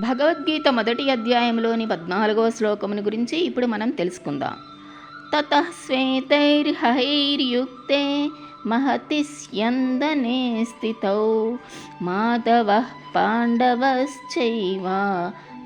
భగవద్గీత మొదటి అధ్యాయంలోని పద్నాలుగవ శ్లోకమును గురించి ఇప్పుడు మనం తెలుసుకుందాం. తత శ్వేతైర్హైర్యుక్తే మహతి స్యందనే స్థితౌ మాధవ పాండవశ్చైవ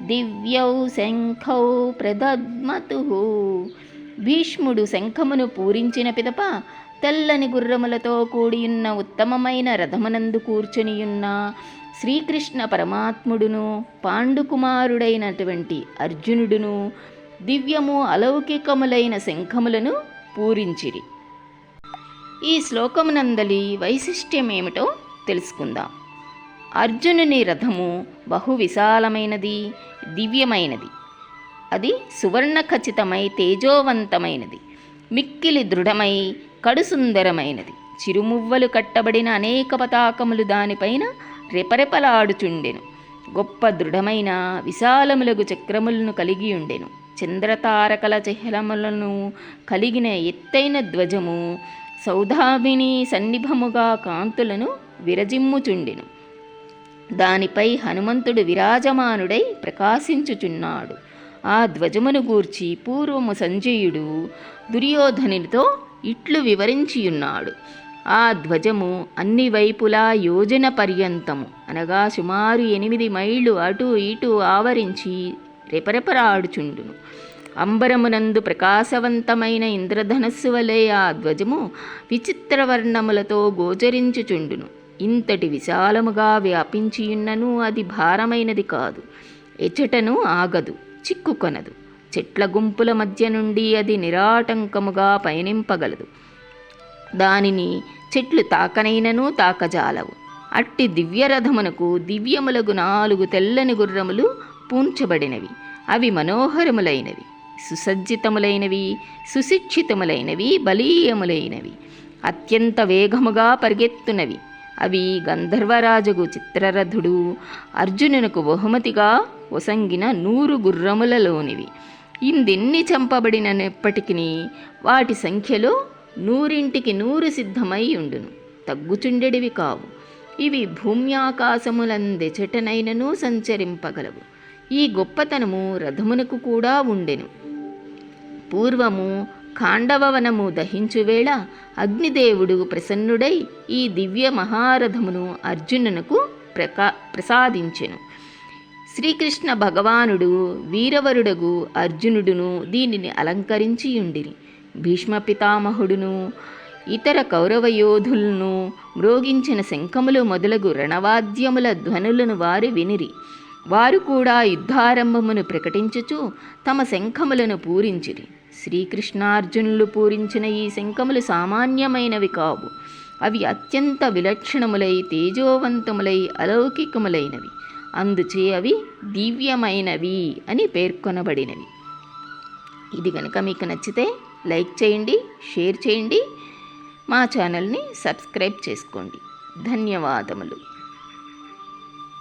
దివ్యౌ శంఖౌ ప్రదద్మతు. భీష్ముడు శంఖమును పూరించిన పిదప తెల్లని గుర్రములతో కూడియున్న ఉత్తమమైన రథమునందు కూర్చునియున్న శ్రీకృష్ణ పరమాత్ముడును పాండుకుమారుడైనటువంటి అర్జునుడును దివ్యము అలౌకికములైన శంఖములను పూరించిరి. ఈ శ్లోకమునందలి వైశిష్ట్యమేమిటో తెలుసుకుందాం. అర్జునుని రథము బహు విశాలమైనది దివ్యమైనది. అది సువర్ణ ఖచ్చితమై తేజోవంతమైనది. మిక్కిలి దృఢమై కడుసుందరమైనది. చిరుమువ్వలు కట్టబడిన అనేక పతాకములు దానిపైన రెపరెపలాడుచుండెను గొప్ప దృఢమైన విశాలములగు చక్రములను కలిగి ఉండెను. చంద్రతారకల చెహలములను కలిగిన ఎత్తైన ధ్వజము సౌధాభిని సన్నిభముగా కాంతులను విరజిమ్ముచుండెను. దానిపై హనుమంతుడు విరాజమానుడై ప్రకాశించుచున్నాడు. ఆ ధ్వజమును గూర్చి పూర్వము సంజయుడు దుర్యోధనునితో ఇట్లు వివరించియున్నాడు. ఆ ధ్వజము అన్ని వైపులా యోజన పర్యంతము. అనగా సుమారు ఎనిమిది మైళ్ళు అటు ఇటు ఆవరించి రెపరెపరాడుచుండును అంబరమునందు ప్రకాశవంతమైన ఇంద్రధనస్సు వలె ఆ ధ్వజము విచిత్రవర్ణములతో గోచరించుచుండును. ఇంతటి విశాలముగా వ్యాపించియున్నను అది భారమైనది కాదు. ఎచటను ఆగదు చిక్కుకొనదు. చెట్ల గుంపుల మధ్య నుండి అది నిరాటంకముగా పయనింపగలదు. దానిని చెట్లు తాకనైనను తాకజాలవు. అట్టి దివ్యరథమునకు దివ్యములగు నాలుగు తెల్లని గుర్రములు పూంచబడినవి. అవి మనోహరములైనవి. సుసజ్జితములైనవి సుశిక్షితములైనవి బలీయములైనవి. అత్యంత వేగముగా పరిగెత్తునవి. అవి గంధర్వరాజుకు చిత్రరథుడు అర్జునునకు బహుమతిగా ఒసంగిన నూరు గుర్రములలోనివి. ఇందెన్ని చంపబడినప్పటికీ వాటి సంఖ్యలో నూరింటికి నూరు సిద్ధమై ఉండును. తగ్గుచుండెడివి కావు. ఇవి భూమ్యాకాశములందెచటనైనను సంచరింపగలవు. ఈ గొప్పతనము రథమునకు కూడా ఉండెను. పూర్వము ఖాండవవనము దహించువేళ అగ్నిదేవుడు ప్రసన్నుడై ఈ దివ్య మహారథమును అర్జునునకు ప్రకా ప్రసాదించెను. శ్రీకృష్ణ భగవానుడు వీరవరుడగు అర్జునుడును దీనిని అలంకరించియుండిరి. భీష్మ పితామహుడును ఇతర కౌరవ యోధులను మ్రోగించిన శంఖములు మొదలగు రణవాద్యముల ధ్వనులను వారి వినిరి. వారు కూడా యుద్ధారంభమును ప్రకటించుచు తమ శంఖములను పూరించిరి. శ్రీకృష్ణార్జునులు పూరించిన ఈ శంఖములు సామాన్యమైనవి కావు. అవి అత్యంత విలక్షణములై తేజోవంతములై అలౌకికములైనవి. అందుచే అవి దివ్యమైనవి అని పేర్కొనబడినవి. ఇది కనుక మీకు నచ్చితే లైక్ చేయండి షేర్ చేయండి. మా ఛానల్ని సబ్స్క్రైబ్ చేసుకోండి. ధన్యవాదములు.